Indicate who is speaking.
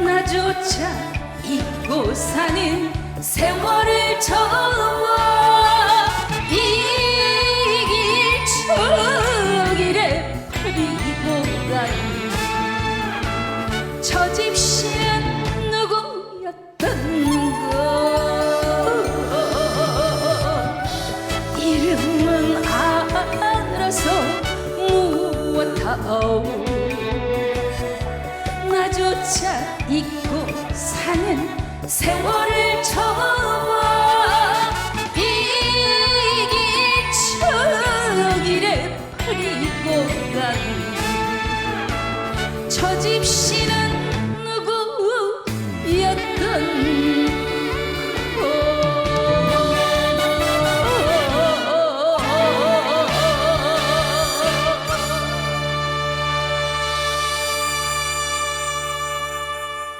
Speaker 1: 나조차 잊고 사는 세월을 저와 이길 추억이래. 리더가 저 집시엔 누구였던가 이름은 알아서 무엇하오? 차 잊고 사는 세월을 접어 비기 추억이를 버리고 가고 저 집시는 누구였던